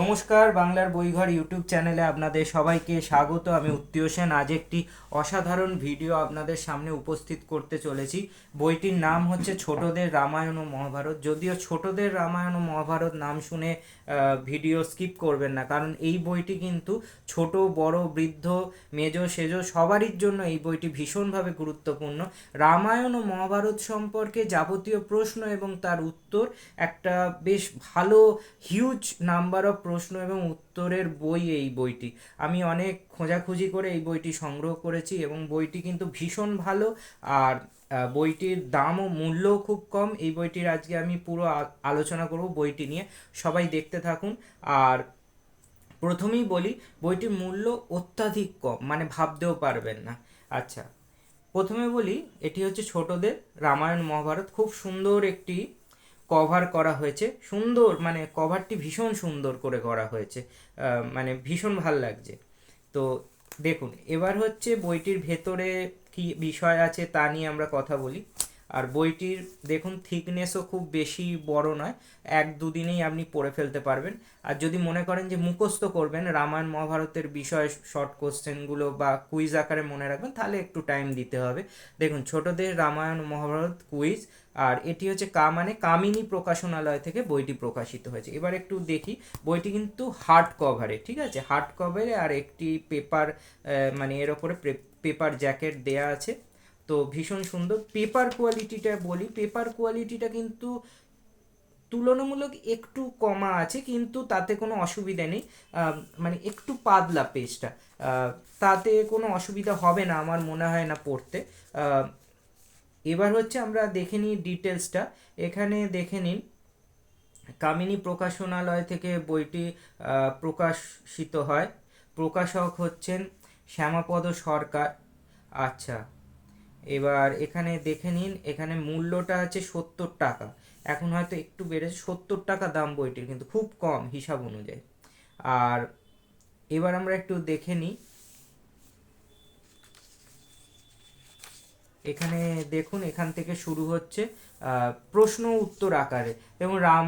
নমস্কার, বাংলার বইঘর ইউটিউব চ্যানেলে আপনাদের সবাইকে স্বাগত। আমি উত্তীয় সেন। আজ একটি অসাধারণ ভিডিও আপনাদের সামনে উপস্থিত করতে চলেছি। বইটির নাম হচ্ছে ছোটদের রামায়ণ ও মহাভারত। যদিও ছোটদের রামায়ণ ও মহাভারত নাম শুনে ভিডিও স্কিপ করবেন না। কারণ এই বইটি কিন্তু ছোট, বড়, বৃদ্ধ, মেজ, সেজ সবারই জন্য এই বইটি ভীষণভাবে গুরুত্বপূর্ণ। রামায়ণ ও মহাভারত সম্পর্কে যাবতীয় প্রশ্ন এবং তার উত্তর একটা বেশ ভালো হিউজ নাম্বার অফ প্রশ্ন এবং উত্তরের বই এই বইটি। আমি অনেক খোঁজাখুঁজি করে এই বইটি সংগ্রহ করেছি এবং বইটি কিন্তু ভীষণ ভালো আর বইটির দাম ও মূল্যও খুব কম। এই বইটির আজকে আমি পুরো আলোচনা করব বইটি নিয়ে। সবাই দেখতে থাকুন। আর প্রথমেই বলি, বইটির মূল্য অত্যাধিক কম মানে ভাবতেও পারবেন না। আচ্ছা প্রথমে বলি, এটি হচ্ছে ছোটদের রামায়ণ মহাভারত। খুব সুন্দর একটি কভার করা হয়েছে। সুন্দর মানে কভারটি ভীষণ সুন্দর করে করা হয়েছে। মানে ভীষণ ভালো লাগছে। তো দেখুন, এবার হচ্ছে বইটির ভেতরে কি বিষয় আছে তা নিয়ে আমরা কথা বলি। আর বইটির দেখুন থিকনেসও খুব বেশি বড় নয়, এক দুদিনেই আপনি পড়ে ফেলতে পারবেন। আর যদি মনে করেন যে মুখস্থ করবেন, রামায়ণ, মহাভারতের বিষয় শর্ট কোশ্চেনগুলো বা কুইজ আকারে মনে রাখবেন, তাহলে একটু টাইম দিতে হবে। দেখুন, ছোটদের রামায়ণ, মহাভারত কুইজ আর এটি হচ্ছে কা মানে কামিনী প্রকাশনালয় থেকে বইটি প্রকাশিত হয়েছে। এবার একটু দেখি, বইটি কিন্তু হার্ড কভারে ঠিক আছে? হার্ড কভারে আর একটি পেপার মানে এর ওপরে পেপার জ্যাকেট দেয়া আছে। তো ভীষণ সুন্দর। পেপার কোয়ালিটিটা বলি পেপার কোয়ালিটিটা কিন্তু তুলনামূলক একটু কমা আছে, কিন্তু তাতে কোনো অসুবিধা নেই। মানে একটু পাতলা পেজটা তাতে কোনো অসুবিধা হবে না আমার মনে হয় না পড়তে। এবার হচ্ছে আমরা দেখে নিই ডিটেলসটা এখানে দেখে নিন, কামিনী প্রকাশনালয় থেকে বইটি প্রকাশিত হয়। প্রকাশক হচ্ছেন শ্যামাপদ সরকার। আচ্ছা এবার এখানে দেখে নিন, এখানে মূল্যটা আছে সত্তর টাকা। এখন হয়তো একটু বেড়েছে, সত্তর টাকা দাম বইটির, কিন্তু খুব কম হিসাব অনুযায়ী। আর এবার আমরা একটু দেখে নিই। এখানে দেখুন, এখান থেকে শুরু হচ্ছে প্রশ্ন উত্তর আকারে। যেমন রাম,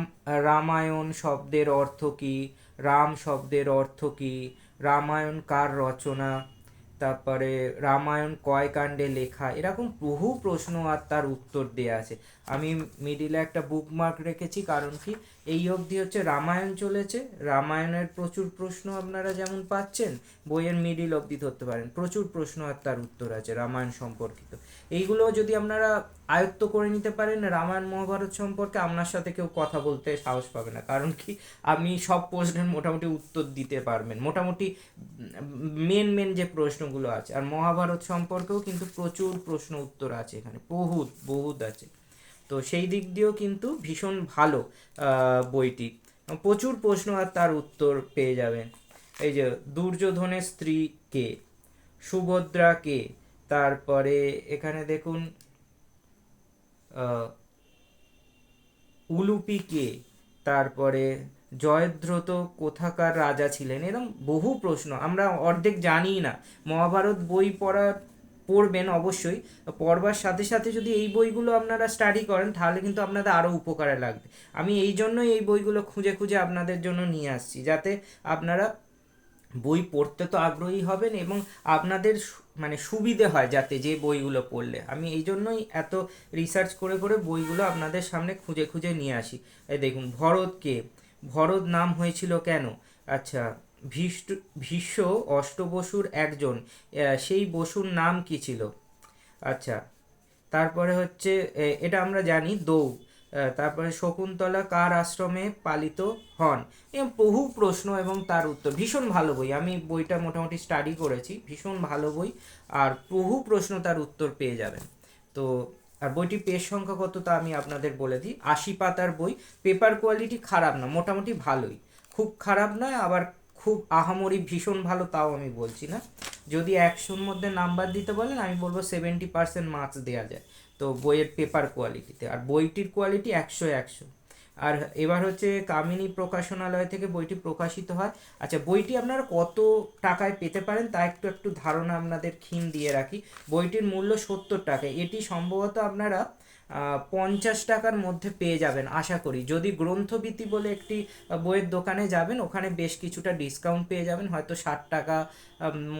রামায়ণ শব্দের অর্থ কী? রাম শব্দের অর্থ কী? রামায়ণ কার রচনা? তারপরে রামায়ণ কয় কাণ্ডে লেখা, এরকম বহু প্রশ্ন আর তার উত্তর দেয়া আছে। আমি মিডিলে একটা বুকমার্ক রেখেছি, কারণ কি এই অবধি হচ্ছে রামায়ণ চলেছে। রামায়ণের প্রচুর প্রশ্ন আপনারা যেমন পাচ্ছেন, বইয়ের মিডিল অবধি ধরতে পারেন। প্রচুর প্রশ্ন আর তার উত্তর আছে রামায়ণ সম্পর্কিত। এইগুলো যদি আপনারা আয়ত্ত করে নিতে পারেন রামায়ণ মহাভারত সম্পর্কে, আপনার সাথে কেউ কথা বলতে সাহস পাবে না। কারণ কি, আপনি সব প্রশ্নের মোটামুটি উত্তর দিতে পারবেন। মোটামুটি মেন মেন যে প্রশ্নগুলো আছে। আর মহাভারত সম্পর্কেও কিন্তু প্রচুর প্রশ্ন উত্তর আছে এখানে। বহুত বহুত আছে। তো সেই দিক দিয়েও কিন্তু ভীষণ ভালো বইটি। প্রচুর প্রশ্ন আর তার উত্তর পেয়ে যাবেন। এই যে, দুর্যোধনের স্ত্রী কে? সুভদ্রা কে? তারপরে এখানে দেখুন উলুপি কে? তারপরে জয়দ্রথ কোথাকার রাজা ছিলেন? এরকম বহু প্রশ্ন। আমরা অর্ধেক জানিই না। মহাভারত বই পড়া পড়বেন অবশ্যই। পড়বার সাথে সাথে যদি এই বইগুলো আপনারা স্টাডি করেন, তাহলে কিন্তু আপনাদের আরও উপকারে লাগবে। আমি এই জন্যই এই বইগুলো খুঁজে খুঁজে আপনাদের জন্য নিয়ে আসছি, যাতে আপনারা বই পড়তে তো আগ্রহী হবেন এবং আপনাদের মানে সুবিধে হয় যাতে যে বইগুলো পড়লে। আমি এই জন্যই এত রিসার্চ করে করে বইগুলো আপনাদের সামনে খুঁজে খুঁজে নিয়ে আসি। এই দেখুন ভরতকে ভরত নাম হয়েছিল কেন? আচ্ছা ভীষ্ট, ভীষ্ম অষ্টবসুর একজন। সেই বসুর নাম কি ছিল? আচ্ছা তারপরে হচ্ছে এটা আমরা জানি, দৌ। তারপরে শকুন্তলা কার আশ্রমে পালিত হন? এবং বহু প্রশ্ন এবং তার উত্তর। ভীষণ ভালো বই। আমি বইটা মোটামুটি স্টাডি করেছি। ভীষণ ভালো বই। আর বহু প্রশ্ন তার উত্তর পেয়ে যাবেন। তো, আর বইটির পেজ সংখ্যা কত তা আমি আপনাদের বলে দিই। আশি পাতার বই। পেপার কোয়ালিটি খারাপ না, মোটামুটি ভালোই। খুব খারাপ নয়, আবার খুব আহামরি ভীষণ ভালো তাও আমি বলছি না। যদি একশোর মধ্যে নাম্বার দিতে বলেন, আমি বলব সেভেন্টি পার্সেন্ট মার্কস দেওয়া যায়। তো বইয়ের পেপার কোয়ালিটিতে আর বইটির কোয়ালিটি একশো একশো। আর এবার হচ্ছে কামিনী প্রকাশনালয় থেকে বইটি প্রকাশিত হয়। আচ্ছা বইটি আপনারা কত টাকায় পেতে পারেন তা একটু একটু ধারণা আপনাদের ক্ষীণ দিয়ে রাখি। বইটির মূল্য সত্তর টাকা। এটি সম্ভবত আপনারা পঞ্চাশ টাকার মধ্যে পেয়ে যাবেন, আশা করি। যদি গ্রন্থভীতি বলে একটি বইয়ের দোকানে যাবেন, ওখানে বেশ কিছুটা ডিসকাউন্ট পেয়ে যাবেন, হয়তো ষাট টাকা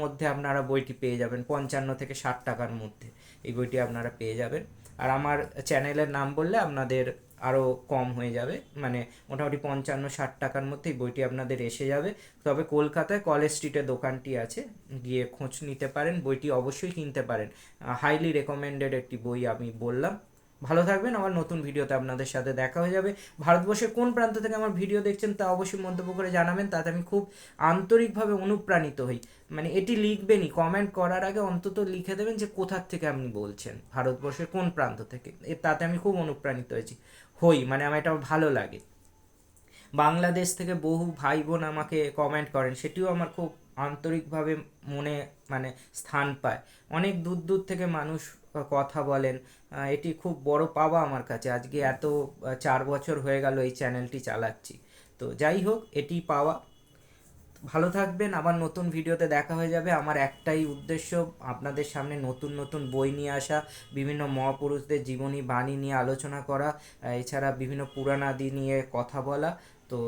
মধ্যে আপনারা বইটি পেয়ে যাবেন, পঞ্চান্ন থেকে ষাট টাকার মধ্যে এই বইটি আপনারা পেয়ে যাবেন। আর আমার চ্যানেলের নাম বললে আপনাদের আরও কম হয়ে যাবে মানে মোটামুটি পঞ্চান্ন, ষাট টাকার মধ্যে এই বইটি আপনাদের এসে যাবে। তবে কলকাতায় কলেজ স্ট্রিটে দোকানটি আছে, গিয়ে খোঁজ নিতে পারেন, বইটি অবশ্যই কিনতে পারেন। হাইলি রেকমেন্ডেড একটি বই আমি বললাম। ভালো থাকবেন। আমার নতুন ভিডিওতে আপনাদের সাথে দেখা হয়ে যাবে। ভারতবর্ষের কোন প্রান্ত থেকে আমার ভিডিও দেখছেন তা অবশ্যই মন্তব্য করে জানাবেন। তাতে আমি খুব আন্তরিকভাবে অনুপ্রাণিত হই। মানে এটি লিখবেনই। কমেন্ট করার আগে অন্তত লিখে দেবেন যে কোথার থেকে আপনি বলছেন। ভারতবর্ষের কোন প্রান্ত থেকে। তাতে আমি খুব অনুপ্রাণিত হয়েছি। হই মানে আমার এটা ভালো লাগে। বাংলাদেশ থেকে বহু ভাই বোন আমাকে কমেন্ট করেন। সেটিও আমার খুব আন্তরিকভাবে মনে মানে স্থান পায়। অনেক দূর দূর থেকে মানুষ কথা বলেন। এটি খুব বড় পাওয়া আমার কাছে। আজকে এত চার বছর হয়ে গেল এই চ্যানেলটি চালাচ্ছি। তো যাই হোক, এটি পাওয়া। ভালো থাকবেন। আবার নতুন ভিডিওতে দেখা হয়ে যাবে। আমার একটাই উদ্দেশ্য, আপনাদের সামনে নতুন নতুন বই নিয়ে আসা, বিভিন্ন মহাপুরুষদের জীবনী বাণী নিয়ে আলোচনা করা এছাড়া বিভিন্ন পুরাণাদি নিয়ে কথা বলা। তো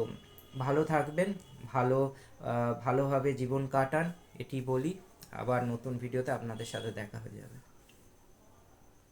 ভালো থাকবেন, ভালো ভালোভাবে জীবন কাটান, এটি বলি। আবার নতুন ভিডিওতে আপনাদের সাথে দেখা হয়ে যাবে।